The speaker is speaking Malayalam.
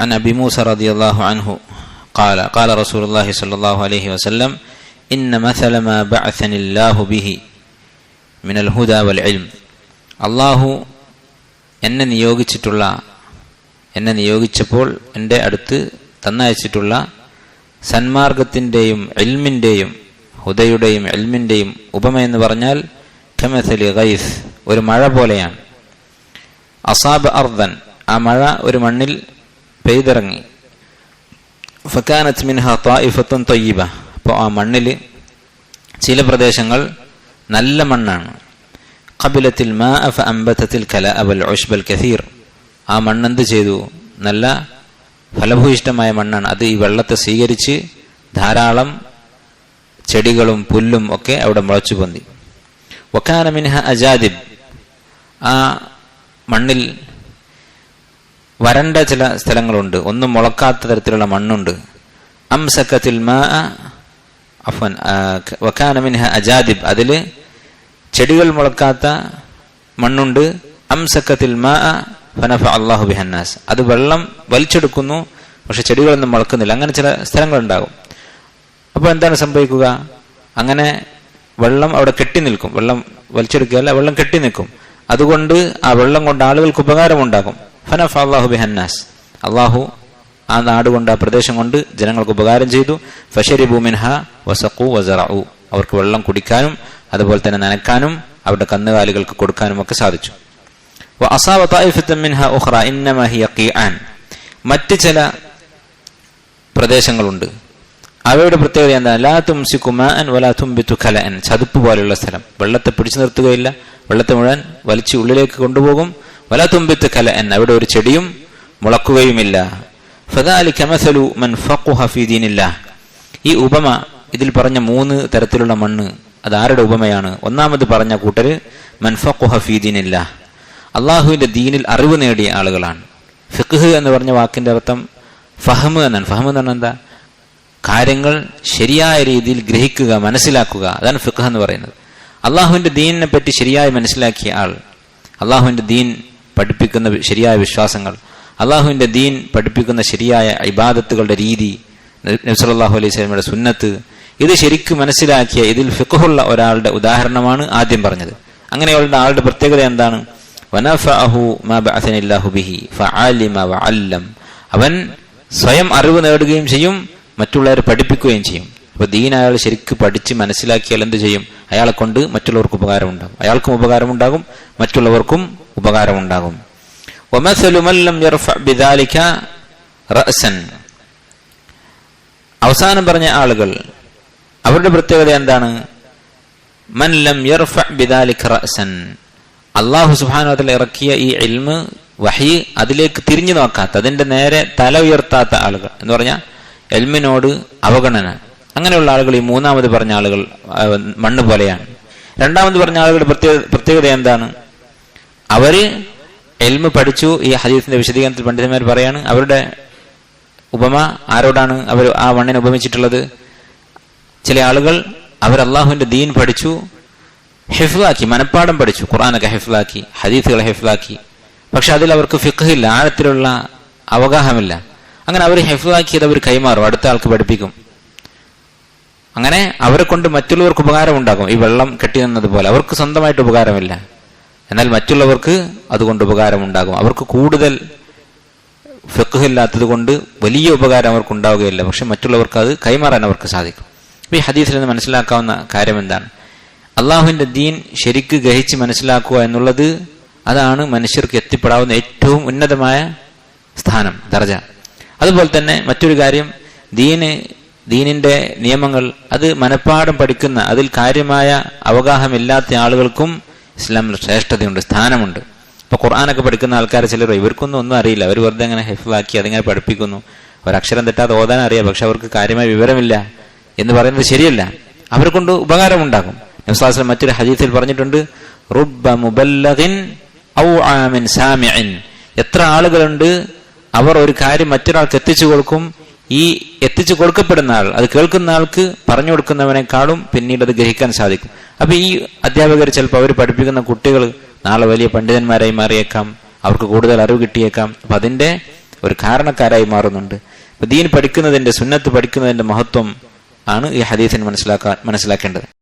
عن أبي موسى رضي الله عنه قال قال رسول الله صلى الله عليه وسلم إن مثل ما بعثني الله به من الهدى والعلم അള്ളാഹു എന്നെ നിയോഗിച്ചിട്ടുള്ള എന്നെ നിയോഗിച്ചപ്പോൾ എൻ്റെ അടുത്ത് തന്നയച്ചിട്ടുള്ള സന്മാർഗത്തിൻ്റെയും എൽമിൻ്റെയും ഹുദയുടെയും എൽമിൻ്റെയും ഉപമ എന്ന് പറഞ്ഞാൽ ഖമസലി ഗൈസ് ഒരു മഴ പോലെയാണ് അസാബ് അർദൻ ആ മഴ ഒരു മണ്ണിൽ പെയ്തിറങ്ങി. ഫക്കാനത്ത് മിൻഹ തായിഫത്തും തൊയ്യബ അപ്പോൾ ആ മണ്ണിൽ ചില പ്രദേശങ്ങൾ നല്ല മണ്ണാണ്. കപിലത്തിൽ മാ അഫ അമ്പത്തത്തിൽ കല അബൽ ഒഷ്ബൽ കസീർ. ആ മണ്ണെന്ത് ചെയ്തു? നല്ല ഫലഭൂയിഷ്ടമായ മണ്ണാണ്. അത് ഈ വെള്ളത്തെ സ്വീകരിച്ച് ധാരാളം ചെടികളും പുല്ലും ഒക്കെ അവിടെ മുളച്ചു പൊന്തി. വക്കാന മിൻഹ അജാദിബ്. ആ മണ്ണിൽ വരണ്ട ചില സ്ഥലങ്ങളുണ്ട്. ഒന്നും മുളക്കാത്ത തരത്തിലുള്ള മണ്ണുണ്ട്. അംസക്കത്തിൽ അഫൻ അജാദിബ്. അതിൽ ചെടികൾ മുളക്കാത്ത മണ്ണുണ്ട്. അംസക്കത്തിൽ ഫനഫ അള്ളാഹു ബിഹന്നാസ്. അത് വെള്ളം വലിച്ചെടുക്കുന്നു പക്ഷെ ചെടികളൊന്നും മുളക്കുന്നില്ല. അങ്ങനെ ചില സ്ഥലങ്ങളുണ്ടാകും. അപ്പോൾ എന്താണ് സംഭവിക്കുക? അങ്ങനെ വെള്ളം അവിടെ കെട്ടി നിൽക്കും. വെള്ളം വലിച്ചെടുക്കുകയല്ല വെള്ളം കെട്ടി നിൽക്കും. അതുകൊണ്ട് ആ വെള്ളം കൊണ്ട് ആളുകൾക്ക് ഉപകാരമുണ്ടാകും. ഫനഫ അള്ളാഹു ബിഹന്നാസ്. അള്ളാഹു ആ നാടുകൊണ്ട് ആ പ്രദേശം കൊണ്ട് ജനങ്ങൾക്ക് ഉപകാരം ചെയ്തു. ഫഷരി ഭൂമിൻഹ വസഖു വസറു അവർക്ക് വെള്ളം കുടിക്കാനും അതുപോലെ തന്നെ നനക്കാനും അവരുടെ കന്നുകാലികൾക്ക് കൊടുക്കാനും ഒക്കെ സാധിച്ചു. മിൻഹ മറ്റ് ചില പ്രദേശങ്ങളുണ്ട്. അവയുടെ പ്രത്യേകത എന്താണ് ലാ മാൻ വലാ തുംബിത്തു ഖലഅൻ. ചതുപ്പ് പോലെയുള്ള സ്ഥലം. വെള്ളത്തെ പിടിച്ചു നിർത്തുകയില്ല. വെള്ളത്തെ മുഴുവൻ വലിച്ചു ഉള്ളിലേക്ക് കൊണ്ടുപോകും. വലാ കല എന്ന അവിടെ ഒരു ചെടിയും മുളക്കുകയുമില്ല. ഫദാലിക കമസലു മൻ ഫക്കു ഹഫീദീനില്ല ഈ ഉപമ ഇതിൽ പറഞ്ഞ മൂന്ന് തരത്തിലുള്ള മണ്ണ് അത് ആരുടെ ഉപമയാണ്? ഒന്നാമത് പറഞ്ഞ കൂട്ടര് മൻഫഖുഹ ഫീ ദീനില്ലാഹ്. അള്ളാഹുവിന്റെ ദീനിൽ അറിവ് നേടിയ ആളുകളാണ്. ഫിഖ് എന്ന് പറഞ്ഞ വാക്കിന്റെ അർത്ഥം ഫഹമ് എന്നാണ്. ഫഹമ് എന്ന് പറഞ്ഞാൽ എന്താ? കാര്യങ്ങൾ ശരിയായ രീതിയിൽ ഗ്രഹിക്കുക മനസ്സിലാക്കുക. അതാണ് ഫിഖ് എന്ന് പറയുന്നത്. അള്ളാഹുവിന്റെ ദീനിനെ പറ്റി ശരിയായി മനസ്സിലാക്കിയ ആൾ അള്ളാഹുവിന്റെ ദീൻ പഠിപ്പിക്കുന്ന ശരിയായ വിശ്വാസങ്ങൾ. അള്ളാഹുവിന്റെ ദീൻ പഠിപ്പിക്കുന്ന ശരിയായ ഇബാദത്തുകളുടെ രീതി നബ്സലാഹു അലൈഹി സ്വലമയുടെ സുന്നത്ത് ഇത് ശരിക്കും മനസ്സിലാക്കിയ ഇതിൽ ഫിഖുള്ള ഒരാളുടെ ഉദാഹരണമാണ് ആദ്യം പറഞ്ഞത്. അങ്ങനെയുള്ള ആളുടെ പ്രത്യേകത എന്താണ്? അവൻ സ്വയം അറിവ് നേടുകയും ചെയ്യും മറ്റുള്ളവരെ പഠിപ്പിക്കുകയും ചെയ്യും. അപ്പൊ ദീൻ അയാൾ ശരിക്ക് പഠിച്ച് മനസ്സിലാക്കിയാൽ എന്ത് ചെയ്യും? അയാളെ കൊണ്ട് മറ്റുള്ളവർക്ക് ഉപകാരമുണ്ടാകും. അയാൾക്കും ഉപകാരമുണ്ടാകും മറ്റുള്ളവർക്കും ഉപകാരമുണ്ടാകും. അവസാനം പറഞ്ഞ ആളുകൾ അവരുടെ പ്രത്യേകത എന്താണ്? അള്ളാഹു സുബാനുവത്തിൽ ഇറക്കിയ ഈ ഇൽമ് വഹി അതിലേക്ക് തിരിഞ്ഞു നോക്കാത്ത അതിന്റെ നേരെ തല ഉയർത്താത്ത ആളുകൾ എന്ന് പറഞ്ഞാൽ എൽമിനോട് അവഗണന. അങ്ങനെയുള്ള ആളുകൾ ഈ മൂന്നാമത് പറഞ്ഞ ആളുകൾ മണ്ണ് പോലെയാണ്. രണ്ടാമത് പറഞ്ഞ ആളുകളുടെ പ്രത്യേക പ്രത്യേകത എന്താണ്? അവർ എൽമ പഠിച്ചു. ഈ ഹദീസിന്റെ വിശദീകരണത്തിൽ പണ്ഡിതന്മാർ പറയാണ് അവരുടെ ഉപമ ആരോടാണ് അവർ ആ മണ്ണിനെ ഉപമിച്ചിട്ടുള്ളത്? ചില ആളുകൾ അവർ അള്ളാഹുവിന്റെ ദീൻ പഠിച്ചു ഹെഫ്ലാക്കി മനപ്പാടം പഠിച്ചു ഖുറാനൊക്കെ ഹെഫ്ലാക്കി ഹദീസുകളെ ഹെഫ്ലാക്കി പക്ഷെ അതിൽ അവർക്ക് ഫിഖില്ല ആഴത്തിലുള്ള അവഗാഹമില്ല. അങ്ങനെ അവർ ഹെഫ്ലാക്കിയത് അവർ കൈമാറും അടുത്ത ആൾക്ക് പഠിപ്പിക്കും. അങ്ങനെ അവരെ കൊണ്ട് മറ്റുള്ളവർക്ക് ഉപകാരം ഉണ്ടാകും. ഈ വെള്ളം കെട്ടി നിന്നതുപോലെ അവർക്ക് സ്വന്തമായിട്ട് ഉപകാരമില്ല. എന്നാൽ മറ്റുള്ളവർക്ക് അതുകൊണ്ട് ഉപകാരമുണ്ടാകും. അവർക്ക് കൂടുതൽ ഫെക്കുഹില്ലാത്തത് കൊണ്ട് വലിയ ഉപകാരം അവർക്ക് ഉണ്ടാവുകയില്ല പക്ഷെ മറ്റുള്ളവർക്ക് അത് കൈമാറാൻ അവർക്ക് സാധിക്കും. അപ്പൊ ഈ ഹദീസിൽ നിന്ന് മനസ്സിലാക്കാവുന്ന കാര്യം എന്താണ്? അള്ളാഹുവിന്റെ ദീൻ ശരിക്ക് ഗ്രഹിച്ച് മനസ്സിലാക്കുക എന്നുള്ളത് അതാണ് മനുഷ്യർക്ക് എത്തിപ്പെടാവുന്ന ഏറ്റവും ഉന്നതമായ സ്ഥാനം ദർജ. അതുപോലെ തന്നെ മറ്റൊരു കാര്യം ദീന് ദീനിന്റെ നിയമങ്ങൾ അത് മനഃപ്പാടം പഠിക്കുന്ന അതിൽ കാര്യമായ അവഗാഹമില്ലാത്ത ആളുകൾക്കും ഇസ്ലാമിൽ ശ്രേഷ്ഠതയുണ്ട് സ്ഥാനമുണ്ട്. ഇപ്പൊ ഖുർആാനൊക്കെ പഠിക്കുന്ന ആൾക്കാർ ചിലർ ഇവർക്കൊന്നും ഒന്നും അറിയില്ല. അവർ വെറുതെ അങ്ങനെ ഹെഫാക്കി അതിങ്ങനെ പഠിപ്പിക്കുന്നു. ഒരക്ഷരം തെറ്റാതെ ഓതാൻ അറിയാം പക്ഷെ അവർക്ക് കാര്യമായ വിവരമില്ല എന്ന് പറയുന്നത് ശരിയല്ല. അവർക്കൊണ്ട് കൊണ്ട് ഉപകാരമുണ്ടാകും നബ്സാസ്ലം മറ്റൊരു ഹദീസിൽ പറഞ്ഞിട്ടുണ്ട് റുബ്ബ മുബല്ലഗിൻ ഔ ആമിൻ എത്ര ആളുകളുണ്ട് അവർ ഒരു കാര്യം മറ്റൊരാൾക്ക് എത്തിച്ചു കൊടുക്കും ഈ എത്തിച്ചു കൊടുക്കപ്പെടുന്ന ആൾ അത് കേൾക്കുന്ന ആൾക്ക് പറഞ്ഞു കൊടുക്കുന്നവനെക്കാളും പിന്നീട് അത് ഗ്രഹിക്കാൻ സാധിക്കും. അപ്പൊ ഈ അധ്യാപകർ ചിലപ്പോൾ അവർ പഠിപ്പിക്കുന്ന കുട്ടികൾ നാളെ വലിയ പണ്ഡിതന്മാരായി മാറിയേക്കാം അവർക്ക് കൂടുതൽ അറിവ് കിട്ടിയേക്കാം. അപ്പൊ അതിന്റെ ഒരു കാരണക്കാരായി മാറുന്നുണ്ട്. ദീൻ പഠിക്കുന്നതിന്റെ സുന്നത്ത് പഠിക്കുന്നതിന്റെ മഹത്വം ആണ് ഈ ഹദീസിന് മനസ്സിലാക്കാൻ മനസ്സിലാക്കേണ്ടത്.